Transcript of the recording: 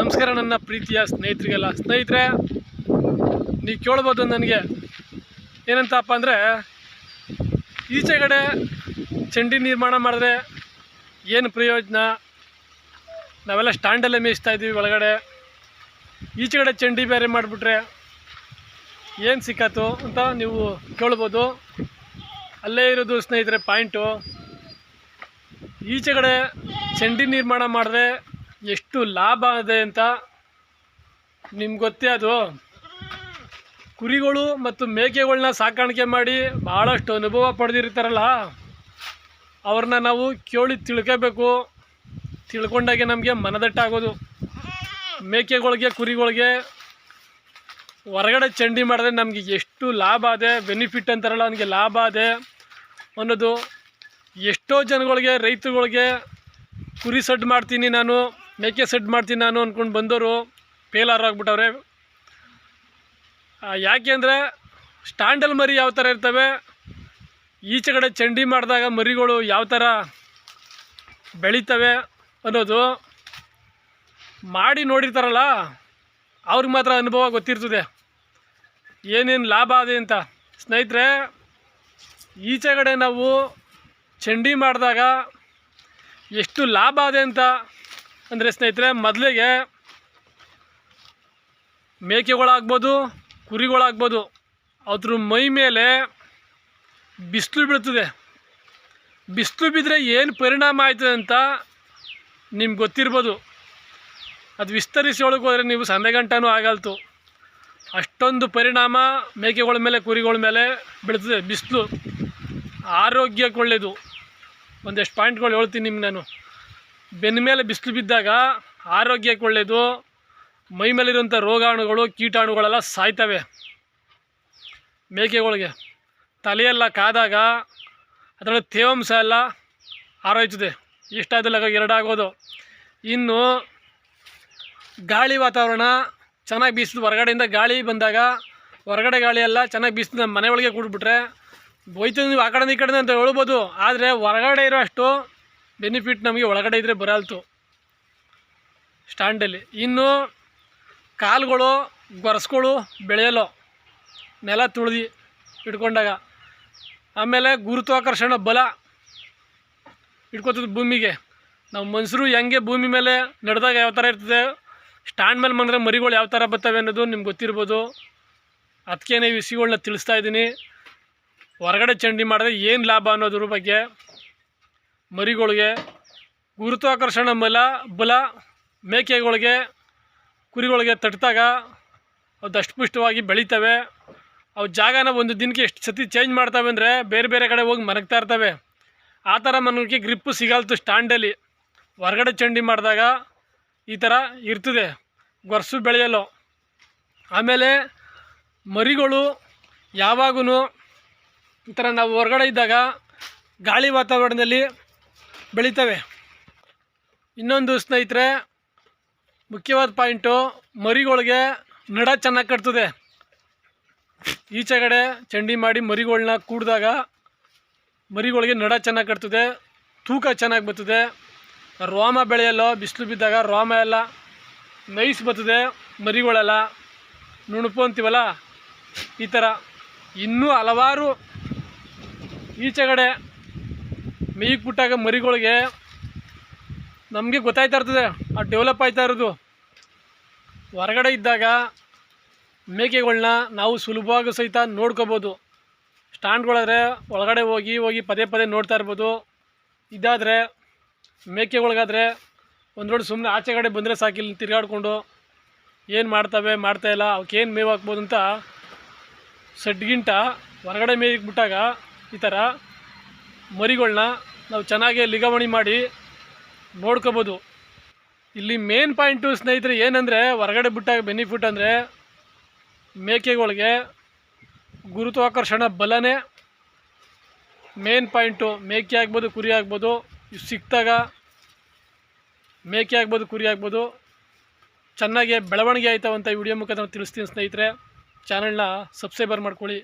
ನಮಸ್ಕಾರ ನನ್ನ ಪ್ರೀತಿಯ ಸ್ನೇಹಿತರಿಗೆಲ್ಲ. ಸ್ನೇಹಿತರೆ, ನೀವು ಕೇಳ್ಬೋದು ನನಗೆ. ಏನಂತಪ್ಪ ಅಂದರೆ, ಈಚೆಗಡೆ ಚಂಡಿ ನಿರ್ಮಾಣ ಮಾಡಿದ್ರೆ ಏನು ಪ್ರಯೋಜನ? ನಾವೆಲ್ಲ ಸ್ಟ್ಯಾಂಡಲ್ಲೇ ಮೇಯಿಸ್ತಾ ಇದ್ದೀವಿ ಒಳಗಡೆ. ಈಚೆಗಡೆ ಚಂಡಿ ಬೇರೆ ಮಾಡಿಬಿಟ್ರೆ ಏನು ಸಿಕ್ಕತ್ತು ಅಂತ ನೀವು ಕೇಳ್ಬೋದು. ಅಲ್ಲೇ ಇರೋದು ಸ್ನೇಹಿತರೆ, ಪಾಯಿಂಟು. ಈಚೆಗಡೆ ಚಂಡಿ ನಿರ್ಮಾಣ ಮಾಡಿದ್ರೆ ಎಷ್ಟು ಲಾಭ ಇದೆ ಅಂತ ನಿಮ್ಗೆ ಗೊತ್ತೇ ಅದು. ಕುರಿಗಳು ಮತ್ತು ಮೇಕೆಗಳನ್ನ ಸಾಕಾಣಿಕೆ ಮಾಡಿ ಭಾಳಷ್ಟು ಅನುಭವ ಪಡೆದಿರ್ತಾರಲ್ಲ, ಅವ್ರನ್ನ ನಾವು ಕೇಳಿ ತಿಳ್ಕೋಬೇಕು. ತಿಳ್ಕೊಂಡಾಗೆ ನಮಗೆ ಮನದಟ್ಟಾಗೋದು ಮೇಕೆಗಳಿಗೆ, ಕುರಿಗಳಿಗೆ ಹೊರಗಡೆ ಚಂಡಿ ಮಾಡಿದ್ರೆ ನಮಗೆ ಎಷ್ಟು ಲಾಭ ಇದೆ, ಬೆನಿಫಿಟ್ ಅಂತಾರಲ್ಲ ನನಗೆ ಲಾಭ ಇದೆ ಅನ್ನೋದು ಎಷ್ಟೋ ಜನಗಳಿಗೆ ರೈತರುಗಳಿಗೆ ಕುರಿ ಸಡ್ಡು ಮಾಡ್ತೀನಿ ನಾನು. ಮೇಕೆ ಸೆಡ್ ಮಾಡ್ತೀನಿ ನಾನು ಅಂದ್ಕೊಂಡು ಬಂದವರು ಫೇಲಾರ್ ಆಗ್ಬಿಟ್ಟವ್ರೆ. ಯಾಕೆ ಅಂದರೆ ಸ್ಟ್ಯಾಂಡಲ್ ಮರಿ ಯಾವ ಥರ ಇರ್ತವೆ? ಈಚೆ ಕಡೆ ಚಂಡಿ ಮಾಡಿದಾಗ ಮರಿಗಳು ಯಾವ ಥರ ಬೆಳೀತವೆ ಅನ್ನೋದು ಮಾಡಿ ನೋಡಿರ್ತಾರಲ್ಲ, ಅವ್ರಿಗೆ ಮಾತ್ರ ಅನುಭವ ಗೊತ್ತಿರ್ತದೆ. ಏನೇನು ಲಾಭ ಇದೆ ಅಂತ. ಸ್ನೇಹಿತರೆ ಈಚೆಗಡೆ ನಾವು ಚಂಡಿ ಮಾಡಿದಾಗ ಎಷ್ಟು ಲಾಭ ಇದೆ ಅಂತ ಅಂದರೆ ಸ್ನೇಹಿತರೆ, ಮೊದಲಿಗೆ ಮೇಕೆಗಳಾಗ್ಬೋದು, ಕುರಿಗಳಾಗ್ಬೋದು, ಅದ್ರ ಮೈ ಮೇಲೆ ಬಿಸಿಲು ಬೀಳ್ತದೆ ಬಿಸಿಲು ಬಿದ್ದರೆ ಏನು ಪರಿಣಾಮ ಆಯ್ತದೆ ಅಂತ ನಿಮ್ಗೆ ಗೊತ್ತಿರ್ಬೋದು. ಅದು ವಿಸ್ತರಿಸಿ ಒಳಗೆ ಹೋದರೆ ನೀವು ಸಂದೆ ಗಂಟನೂ ಆಗಲ್ತು. ಅಷ್ಟೊಂದು ಪರಿಣಾಮ ಮೇಕೆಗಳ ಮೇಲೆ, ಕುರಿಗಳ ಮೇಲೆ ಬೀಳ್ತದೆ. ಬಿಸಿಲು ಆರೋಗ್ಯಕ್ಕೆ ಒಳ್ಳೆಯದು ಒಂದೆಷ್ಟು ಪಾಯಿಂಟ್ಗಳು ಹೇಳ್ತೀನಿ ನಿಮ್ಗೆ ನಾನು. ಬೆನ್ನ ಮೇಲೆ ಬಿಸಿಲು ಬಿದ್ದಾಗ ಆರೋಗ್ಯಕ್ಕೆ ಒಳ್ಳೆಯದು ಮೈ ಮೇಲಿರುವಂಥ ರೋಗಾಣುಗಳು, ಕೀಟಾಣುಗಳೆಲ್ಲ ಸಾಯ್ತವೆ. ಮೇಕೆಗಳಿಗೆ. ತಲೆಯೆಲ್ಲ ಕಾದಾಗ ಅದರಲ್ಲಿ ತೇವಾಂಶ ಎಲ್ಲ ಆರೋಯ್ತದೆ ಎಷ್ಟಾದಲ್ಲ ಎರಡಾಗೋದು. ಇನ್ನು ಗಾಳಿ ವಾತಾವರಣ ಚೆನ್ನಾಗಿ ಬೀಸಿದ ಹೊರಗಡೆಯಿಂದ ಗಾಳಿ ಬಂದಾಗ ಹೊರಗಡೆ ಗಾಳಿ ಎಲ್ಲ ಚೆನ್ನಾಗಿ ಬೀಸಿದ ಮನೆ ಒಳಗೆ ಕೂಡ್ಬಿಟ್ರೆ ಹೋಯ್ತು ನೀವು ಆ ಕಡೆ ಈ ಕಡೆ ಅಂತ ಹೇಳ್ಬೋದು. ಆದರೆ ಹೊರಗಡೆ ಇರೋ ಅಷ್ಟು ಬೆನಿಫಿಟ್ ನಮಗೆ ಒಳಗಡೆ ಇದ್ದರೆ ಬರಲ್ತು. ಸ್ಟ್ಯಾಂಡಲ್ಲಿ ಇನ್ನು ಕಾಲುಗಳು ಗೊರಸ್ಗಳು ಬೆಳೆಯಲು ನೆಲ ತುಳಿದು ಇಟ್ಕೊಂಡಾಗ. ಆಮೇಲೆ ಗುರುತ್ವಾಕರ್ಷಣ ಬಲ ಇಟ್ಕೊತದ ಭೂಮಿಗೆ. ನಾವು ಮನುಷ್ಯರು ಹೆಂಗೆ ಭೂಮಿ ಮೇಲೆ ನಡೆದಾಗ ಯಾವ ಥರ ಇರ್ತದೆ ಸ್ಟ್ಯಾಂಡ್ ಮೇಲೆ ಬಂದರೆ ಮರಿಗಳು ಯಾವ ಥರ ಬರ್ತವೆ ಅನ್ನೋದು ನಿಮ್ಗೆ ಗೊತ್ತಿರ್ಬೋದು. ಅದಕ್ಕೇನೆ ವಿಷಯಗಳನ್ನ ವಿಷಯಗಳ್ನ ತಿಳಿಸ್ತಾ ಇದ್ದೀನಿ. ಹೊರಗಡೆ ಚಂಡಿ ಮಾಡಿದ್ರೆ ಏನು ಲಾಭ ಅನ್ನೋದ್ರ ಬಗ್ಗೆ ಮರಿಗಳಿಗೆ, ಗುರುತ್ವಾಕರ್ಷಣ ಬಲ ಬಲ, ಮೇಕೆಗಳಿಗೆ, ಕುರಿಗಳಿಗೆ ತಟ್ಟಿದಾಗ ಅವು ದಷ್ಟಪುಷ್ಟವಾಗಿ ಬೆಳೀತವೆ. ಅವು ಜಾಗನ ಒಂದು ದಿನಕ್ಕೆ ಎಷ್ಟು ಸತಿ ಚೇಂಜ್ ಮಾಡ್ತವೆ ಅಂದರೆ ಬೇರೆ ಬೇರೆ ಕಡೆ ಹೋಗಿ ಮನಗ್ತಾ ಇರ್ತವೆ. ಆ ಥರ ಮನಕ್ಕೆ ಗ್ರಿಪ್ಪು ಸಿಗಲ್ತು ಸ್ಟ್ಯಾಂಡಲ್ಲಿ. ಹೊರಗಡೆ ಚಂಡಿ ಮಾಡಿದಾಗ ಈ ಥರ ಇರ್ತದೆ. ಗೊರ್ಸು ಬೆಳೆಯಲು. ಆಮೇಲೆ ಮರಿಗಳು ಯಾವಾಗೂ ಈ ಥರ ನಾವು ಹೊರಗಡೆ ಇದ್ದಾಗ ಗಾಳಿ ವಾತಾವರಣದಲ್ಲಿ ಬೆಳೀತವೆ. ಇನ್ನೊಂದು ಸ್ನೇಹಿತರೆ, ಮುಖ್ಯವಾದ ಪಾಯಿಂಟು, ಮರಿಗಳಿಗೆ ನಡ ಚೆನ್ನಾಗಿ ಕಟ್ತದೆ. ಈಚೆಗಡೆ ಚಂಡಿ ಮಾಡಿ ಮರಿಗಳನ್ನ ಕೂಡಿದಾಗ ಮರಿಗಳಿಗೆ ನಡ ಚೆನ್ನಾಗಿ ಕಟ್ತದೆ. ತೂಕ ಚೆನ್ನಾಗಿ ಬರ್ತದೆ. ರೋಮ ಬೆಳೆಯಲು ಬಿಸಿಲು ಬಿದ್ದಾಗ ರೋಮ ಎಲ್ಲ ನೈಸ್ ಬರ್ತದೆ, ಮರಿಗಳೆಲ್ಲ. ನುಣುಪು ಅಂತೀವಲ್ಲ? ಈ ಥರ ಇನ್ನೂ ಹಲವಾರು ಈಚೆಗಡೆ ಮೇಯ್ಗೆ ಬಿಟ್ಟಾಗ ಮರಿಗಳಿಗೆ ನಮಗೆ ಗೊತ್ತಾಯ್ತಾ ಇರ್ತದೆ, ಆ ಡೆವಲಪ್ ಆಯ್ತಾ ಇರೋದು. ಹೊರಗಡೆ ಇದ್ದಾಗ ಮೇಕೆಗಳನ್ನ ನಾವು ಸುಲಭವಾಗಿ ಸಹಿತ ನೋಡ್ಕೋಬೋದು. ಸ್ಟ್ಯಾಂಡ್ಗಳಾದರೆ ಒಳಗಡೆ ಹೋಗಿ ಹೋಗಿ ಪದೇ ಪದೇ ನೋಡ್ತಾ ಇರ್ಬೋದು. ಇದಾದರೆ ಮೇಕೆಗಳಿಗಾದರೆ ಒಂದು ಸುಮ್ಮನೆ ಆಚೆ ಕಡೆ ಬಂದರೆ ಸಾಕಿಲ್ಲ ತಿರುಗಾಡ್ಕೊಂಡು ಏನು ಮಾಡ್ತವೆ ಮಾಡ್ತಾಯಿಲ್ಲ ಅವಕ್ಕೇನು ಮೇವು ಹಾಕ್ಬೋದು ಅಂತ ಸಡ್ಗಿಂಟ ಹೊರಗಡೆ ಮೇಯ್ಗೆ ಬಿಟ್ಟಾಗ ಈ ಥರ ಮರಿಗಳನ್ನ ನಾವು ಚೆನ್ನಾಗಿ ಲಿಗಾವಣಿ ಮಾಡಿ ನೋಡ್ಕೋಬೋದು. ಇಲ್ಲಿ ಮೇನ್ ಪಾಯಿಂಟು ಸ್ನೇಹಿತರೆ ಏನಂದರೆ ಹೊರಗಡೆ ಬಿಟ್ಟಾಗ ಬೆನಿಫಿಟ್ ಅಂದರೆ ಮೇಕೆಗಳಿಗೆ ಗುರುತ್ವಾಕರ್ಷಣ ಬಲನೇ ಮೇನ್ ಪಾಯಿಂಟು ಮೇಕೆ ಆಗ್ಬೋದು, ಕುರಿ ಆಗ್ಬೋದು ಸಿಕ್ಕಿದಾಗ ಮೇಕೆ ಆಗ್ಬೋದು, ಕುರಿ ಆಗ್ಬೋದು. ಚೆನ್ನಾಗಿ ಬೆಳವಣಿಗೆ ಆಯ್ತಾವಂತ ವಿಡಿಯೋ ಮುಖಾಂತರ ತಿಳಿಸ್ತೀನಿ ಸ್ನೇಹಿತರೆ. ಚಾನಲ್ನ ಸಬ್ಸ್ಕ್ರೈಬರ್ ಮಾಡ್ಕೊಳ್ಳಿ.